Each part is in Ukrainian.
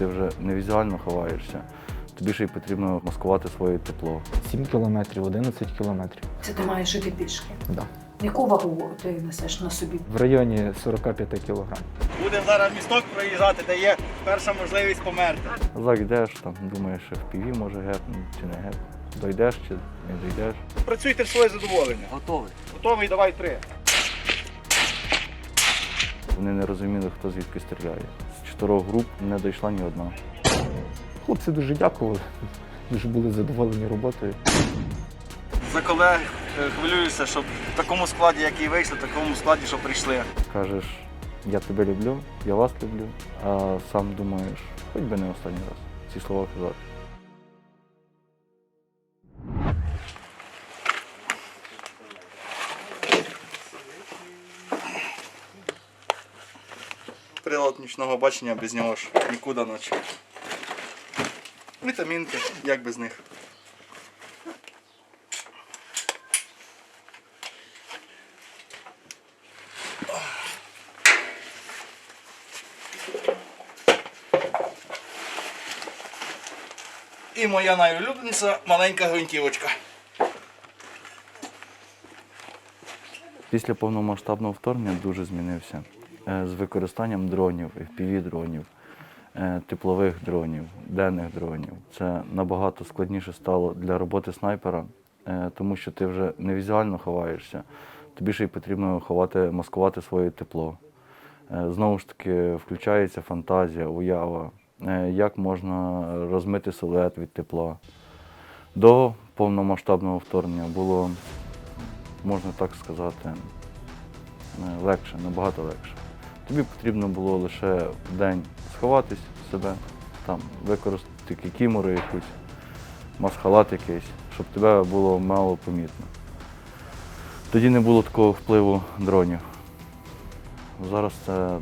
ти вже не візуально ховаєшся, тобі ще й потрібно маскувати своє тепло. 7 кілометрів, 11 кілометрів. Це ти маєш іти пішки. Да. Яку вагу ти несеш на собі? В районі 45 кілограм. Будемо зараз місток проїжджати, де є перша можливість померти. Зак йдеш, там думаєш, що в піві може гепнути чи не гепнути. Дойдеш чи не дійдеш. Працюйте в своє задоволення. Готовий. Готовий, давай три. Вони не розуміли, хто звідки стріляє. З чотирьох груп не дійшла ні одна. Хлопці дуже дякували, дуже були задоволені роботою. За колег е, хвилююся, щоб в такому складі, який вийшли, в такому складі, що прийшли. Кажеш, я тебе люблю, я вас люблю, а сам думаєш, хоч би не останній раз ці слова казати. Прилад нічного бачення без нього ж нікуди ночі. Вітамінки, як без них. І моя найулюбленіша маленька гвинтівочка. Після повномасштабного вторгнення дуже змінився. Е, З використанням дронів, FPV-дронів, е, теплових дронів, денних дронів. Це набагато складніше стало для роботи снайпера, е, тому що ти вже не візуально ховаєшся, тобі ще й потрібно ховати, маскувати своє тепло. Знову ж таки, включається фантазія, уява, як можна розмити силует від тепла. До повномасштабного вторгнення було можна так сказати, легше, набагато легше. Тобі потрібно було лише в день сховатись себе, там, використати кікімору якусь, масхалат якийсь, щоб тебе було мало помітно. Тоді не було такого впливу дронів. Зараз це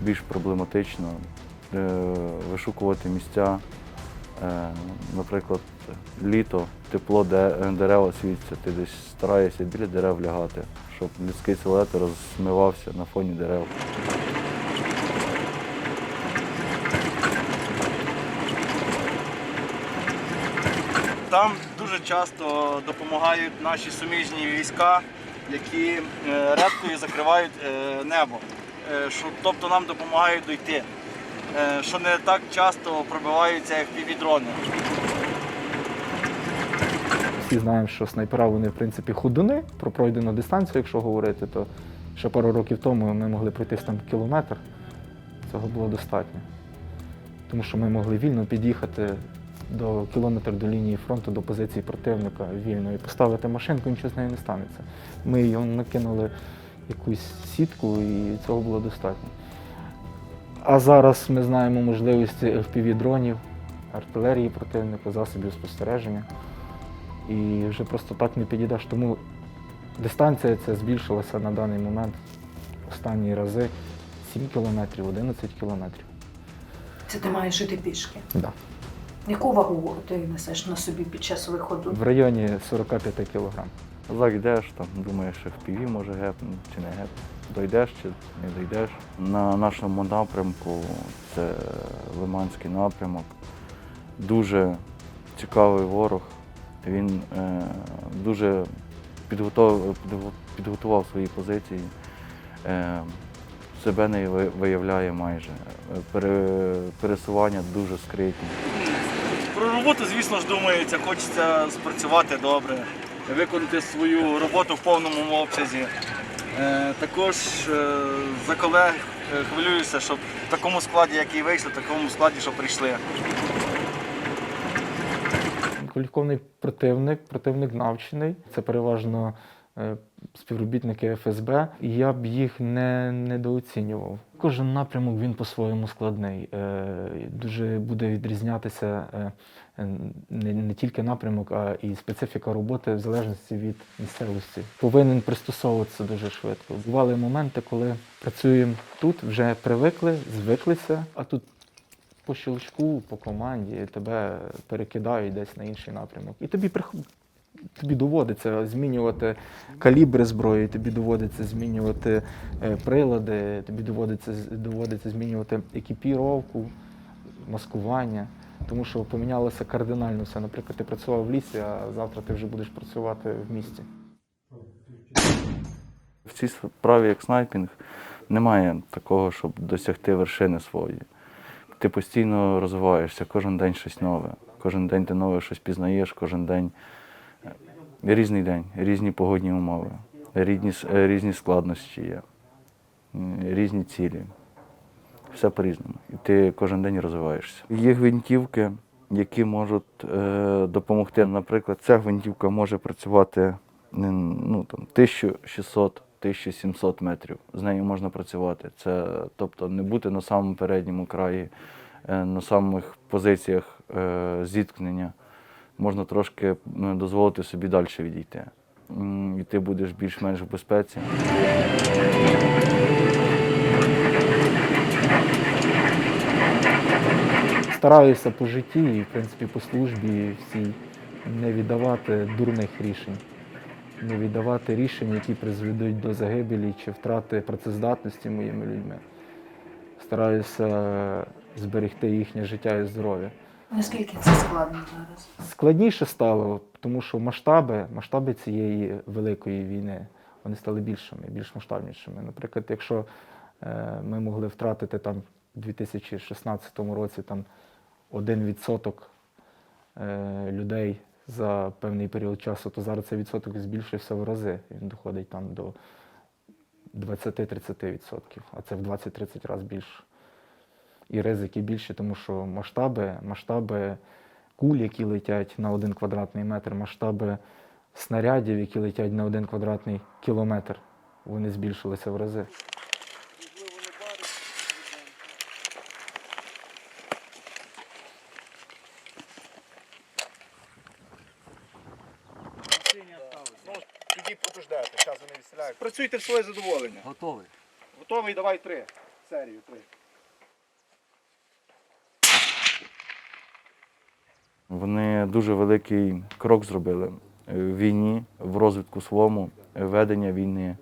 більш проблематично. Е, Вишукувати місця, Е, наприклад, літо, тепло, де дерева світяться, ти десь стараєшся біля дерев лягати, щоб людський силует розмивався на фоні дерев. Там дуже часто допомагають наші суміжні війська, які е, редкою закривають е, небо. Е, Тобто нам допомагають дойти. Що не так часто пробиваються FPV-дрони. Всі знаємо, що снайпера вони в принципі худуни про пройдену дистанцію, якщо говорити, то ще пару років тому ми могли пройти там кілометр. Цього було достатньо. Тому що ми могли вільно під'їхати до кілометра до лінії фронту, до позиції противника вільно і поставити машинку, нічого з нею не станеться. Ми її накинули якусь сітку і цього було достатньо. А зараз ми знаємо можливості FPV-дронів, артилерії противника, засобів спостереження і вже просто так не підійдеш. Тому дистанція ця збільшилася на даний момент останні рази 7 кілометрів, 11 кілометрів. Це ти маєш іти пішки. Да. Яку вагу ти несеш на собі під час виходу? В районі 45 кілограм. Зак йдеш, там думаєш, що в піві може гепнути чи не гепнути. Дойдеш чи не дійдеш. На нашому напрямку це Лиманський напрямок. Дуже цікавий ворог. Він е, дуже підготував свої позиції. Е, себе не виявляє майже. Пере, пересування дуже скритні. Про роботу, звісно ж, думається, хочеться спрацювати добре, виконати свою роботу в повному обсязі. Е, Також за колег хвилююся, щоб в такому складі, який вийшли, в такому складі, що прийшли. Кваліфікований противник, противник навчений. Це переважно е, співробітники ФСБ, я б їх не недооцінював. Кожен напрямок він по-своєму складний. Е, Дуже буде відрізнятися е, не тільки напрямок, а і специфіка роботи в залежності від місцевості. Повинен пристосовуватися дуже швидко. Бували моменти, коли працюємо тут, вже привикли, звиклися, а тут по щелчку, по команді тебе перекидають десь на інший напрямок. І тобі тобі доводиться змінювати калібри зброї, тобі доводиться змінювати е, прилади, тобі доводиться, доводиться змінювати екіпіровку. маскування. Тому що помінялося кардинально все. Наприклад, ти працював в лісі, а завтра ти вже будеш працювати в місті. В цій справі, як снайпінг, немає такого, щоб досягти вершини своєї. Ти постійно розвиваєшся, кожен день щось нове. Кожен день ти нове щось пізнаєш, кожен день е, різний день, різні погодні умови, різні, е, різні складності є, різні цілі. Все по-різному. І ти кожен день розвиваєшся. Є гвинтівки, які можуть е, допомогти. Наприклад, ця гвинтівка може працювати ну, там, 1600-1700 метрів. З нею можна працювати. Це, тобто не бути на самому передньому краї, е, на самих позиціях е, зіткнення. Можна трошки дозволити собі далі відійти. І ти будеш більш-менш в безпеці. Стараюся по житті і, в принципі, по службі всій не віддавати дурних рішень, не віддавати рішень, які призведуть до загибелі чи втрати працездатності моїми людьми. Стараюся зберегти їхнє життя і здоров'я. Наскільки це складно зараз? Складніше стало, тому що масштаби, масштаби цієї великої війни вони стали більшими, більш масштабнішими. Наприклад, якщо е, ми могли втратити там у 2016 році там 1% е, людей за певний період часу, то зараз цей відсоток збільшився в рази. Він доходить там до 20-30%, а це в 20-30 разів більше. І ризики більші, тому що масштаби, масштаби куль, які летять на один квадратний метр, масштаби снарядів, які летять на один квадратний кілометр, вони збільшилися в рази. Тоді подождете, зараз вони відстріляють. Працюйте в своє задоволення. Готовий. Готовий, давай три. Серію три. Вони дуже великий крок зробили в війні, в розвитку своєму, ведення війни.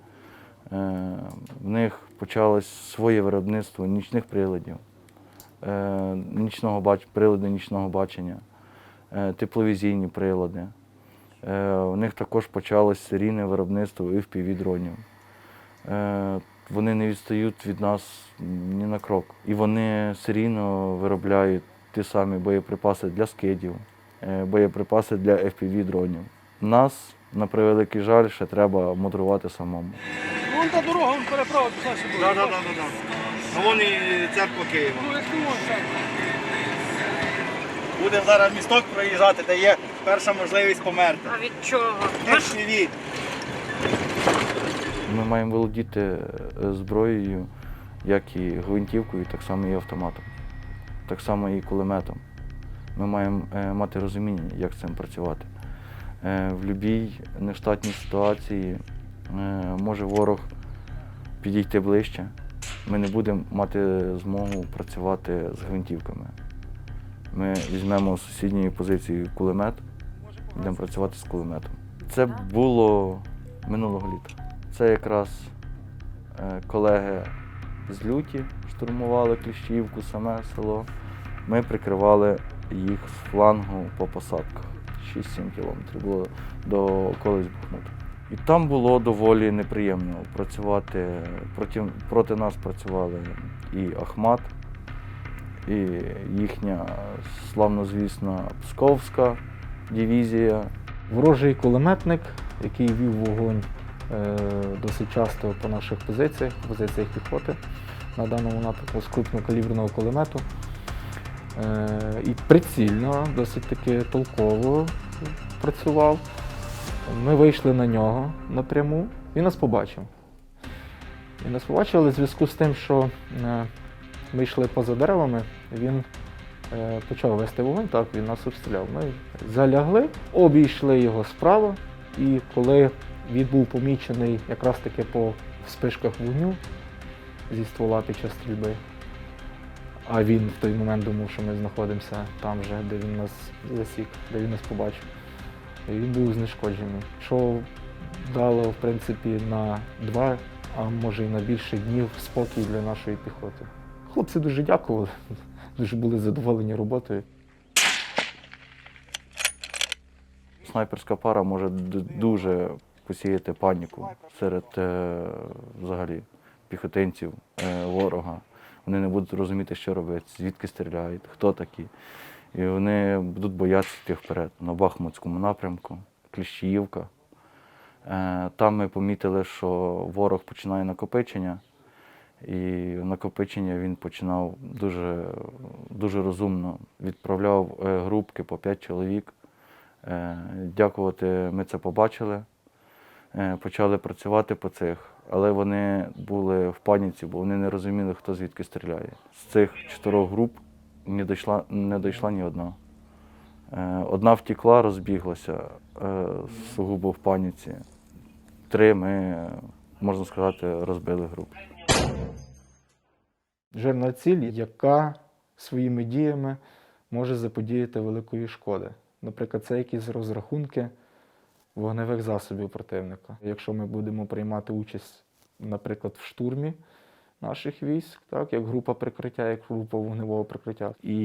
Е, В них почалось своє виробництво нічних приладів, е, нічного бач... прилади нічного бачення, е, тепловізійні прилади. Е, У них також почалось серійне виробництво FPV-дронів. Е, Вони не відстають від нас ні на крок. І вони серійно виробляють ті самі боєприпаси для скидів, е, боєприпаси для FPV-дронів. Нас, на превеликий жаль, ще треба мудрувати самому. Вон та дорога, вон переправа, пішла. Так, так, так. Вон і церква Києва. Буде зараз місток проїжджати, де є перша можливість померти. А від чого? FPV. Ми маємо володіти е, зброєю, як і гвинтівкою, так само і автоматом, так само і кулеметом. Ми маємо е, мати розуміння, як з цим працювати. Е, В будь-якій нештатній ситуації може ворог підійти ближче. Ми не будемо мати змогу працювати з гвинтівками. Ми візьмемо з сусідньої позиції кулемет, будемо працювати з кулеметом. Це було минулого літа. Це якраз е, колеги з люті штурмували Кліщівку, саме село. Ми прикривали їх з флангу по посадках. 6-7 кілометрів було до околиць Бахмута. І там було доволі неприємно працювати. Проти, проти нас працювали і Ахмат, і їхня славнозвісна Псковська дивізія, Ворожий кулеметник, який вів вогонь е, досить часто по наших позиціях, позиціях піхоти на даному напрямку з крупнокаліберного кулемету. Е, і прицільно, досить таки толково працював. Ми вийшли на нього напряму, він нас побачив. Він нас побачив, але в зв'язку з тим, що е, ми йшли поза деревами, він е, почав вести вогонь, так, він нас обстріляв. Ми залягли, обійшли його справа, і коли він був помічений якраз таки по вспишках вогню зі ствола під час стрільби, а він в той момент думав, що ми знаходимося там же, де він нас засік, де він нас побачив. Він був знешкоджений. Що дало, в принципі, на два, а може і на більше днів спокій для нашої піхоти. Хлопці дуже дякували дуже були задоволені роботою. Снайперська пара може дуже посіяти паніку серед е, взагалі піхотинців е, ворога. Вони не будуть розуміти, що робити, звідки стріляють, хто такі. І вони будуть боятися йти вперед. На Бахмутському напрямку, Кліщіївка. Е, там ми помітили, що ворог починає накопичення. І накопичення він починав дуже, дуже розумно. Відправляв е, групки по 5 чоловік. Е, Дякувати, ми це побачили. Е, Почали працювати по цих, але вони були в паніці, бо вони не розуміли, хто звідки стріляє. З цих чотирьох груп не дійшла, не дійшла ні одна. Одна втекла, розбіглася сугубо в паніці. Три ми, можна сказати, розбили групу. Жирна ціль, яка своїми діями може заподіяти великої шкоди. Наприклад, це якісь розрахунки вогневих засобів противника. Якщо ми будемо приймати участь, наприклад, в штурмі наших військ, так, як група прикриття, як група вогневого прикриття. І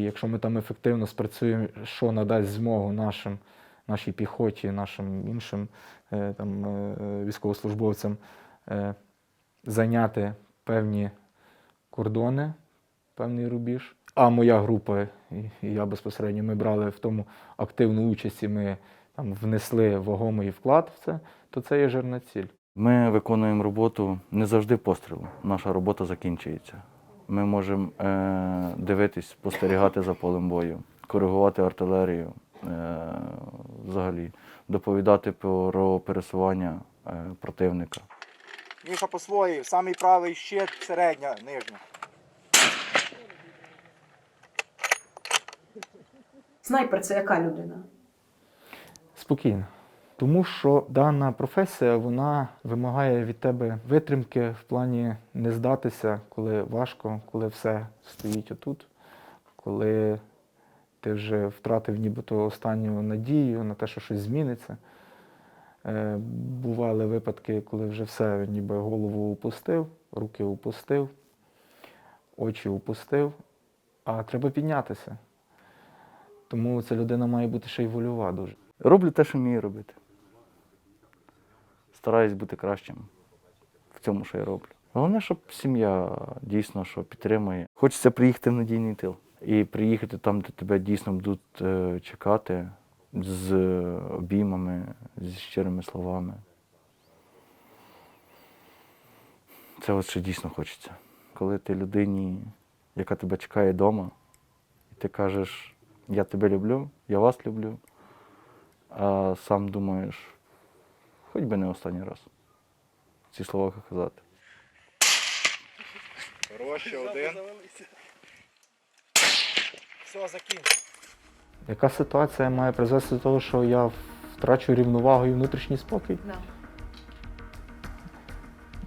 якщо ми там ефективно спрацюємо, що надасть змогу нашим, нашій піхоті, нашим іншим е, там, е, військовослужбовцям е, зайняти певні кордони, певний рубіж. А моя група, і я безпосередньо, ми брали в тому активну участь і ми там внесли вагомий вклад в це, то це є жирна ціль. Ми виконуємо роботу не завжди пострілом. Наша робота закінчується. Ми можемо е, дивитись, спостерігати за полем бою, коригувати артилерію, е, взагалі, доповідати про пересування е, противника. Міша по своїй, самий правий щит, середня, нижня. Снайпер це яка людина? Спокійно. Тому що дана професія вона вимагає від тебе витримки в плані не здатися, коли важко, коли все стоїть отут, коли ти вже втратив нібито останню надію на те, що щось зміниться. Е, бували випадки, коли вже все, ніби голову упустив, руки упустив, очі упустив, а треба піднятися. Тому ця людина має бути ще й вольова дуже. Роблю те, що вмію робити. Стараюсь бути кращим в цьому, що я роблю. Головне, щоб сім'я дійсно що підтримує. Хочеться приїхати в надійний тил. І приїхати там, де тебе дійсно будуть е, чекати з обіймами, зі щирими словами. Це от що дійсно хочеться. Коли ти людині, яка тебе чекає вдома, і ти кажеш, я тебе люблю, я вас люблю, а сам думаєш, хоч би не останній раз ці слова казати. Хороше, один. Все, закінчив. Яка ситуація має призвести до того, що я втрачу рівновагу і внутрішній спокій? Да.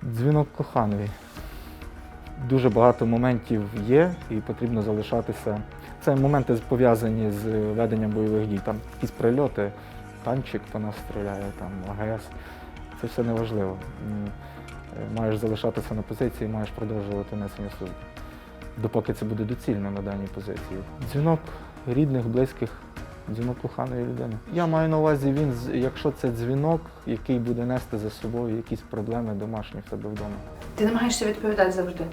Дзвінок коханої. Дуже багато моментів є і потрібно залишатися. Це моменти пов'язані з веденням бойових дій. Там якісь прильоти, танчик по нас стріляє, там АГС. Це все неважливо. Е, Маєш залишатися на позиції, маєш продовжувати несення служби. Допоки це буде доцільно на даній позиції. Дзвінок рідних, близьких, дзвінок коханої людини. Я маю на увазі, він, якщо це дзвінок, який буде нести за собою якісь проблеми домашні в тебе вдома. Ти намагаєшся відповідати завжди.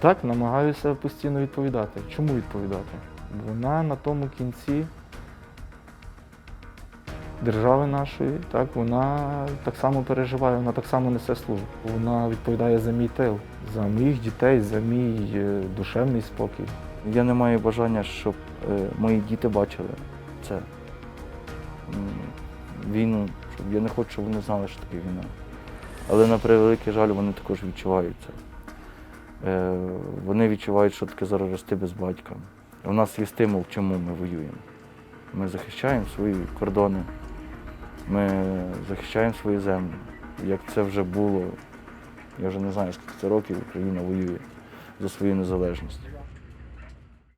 Так, намагаюся постійно відповідати. Чому відповідати? Вона на тому кінці держави нашої, так, вона так само переживає, вона так само несе службу. Вона відповідає за мій тил, за моїх дітей, за мій е, душевний спокій. Я не маю бажання, щоб е, мої діти бачили це. Війну, щоб я не хочу, щоб вони знали, що таке війна. Але на превеликий жаль, вони також відчувають це. Е, Вони відчувають, що таке зараз рости без батька. У нас є стимул, чому ми воюємо. Ми захищаємо свої кордони, ми захищаємо свою землю. Як це вже було, я вже не знаю, скільки це років Україна воює за свою незалежність.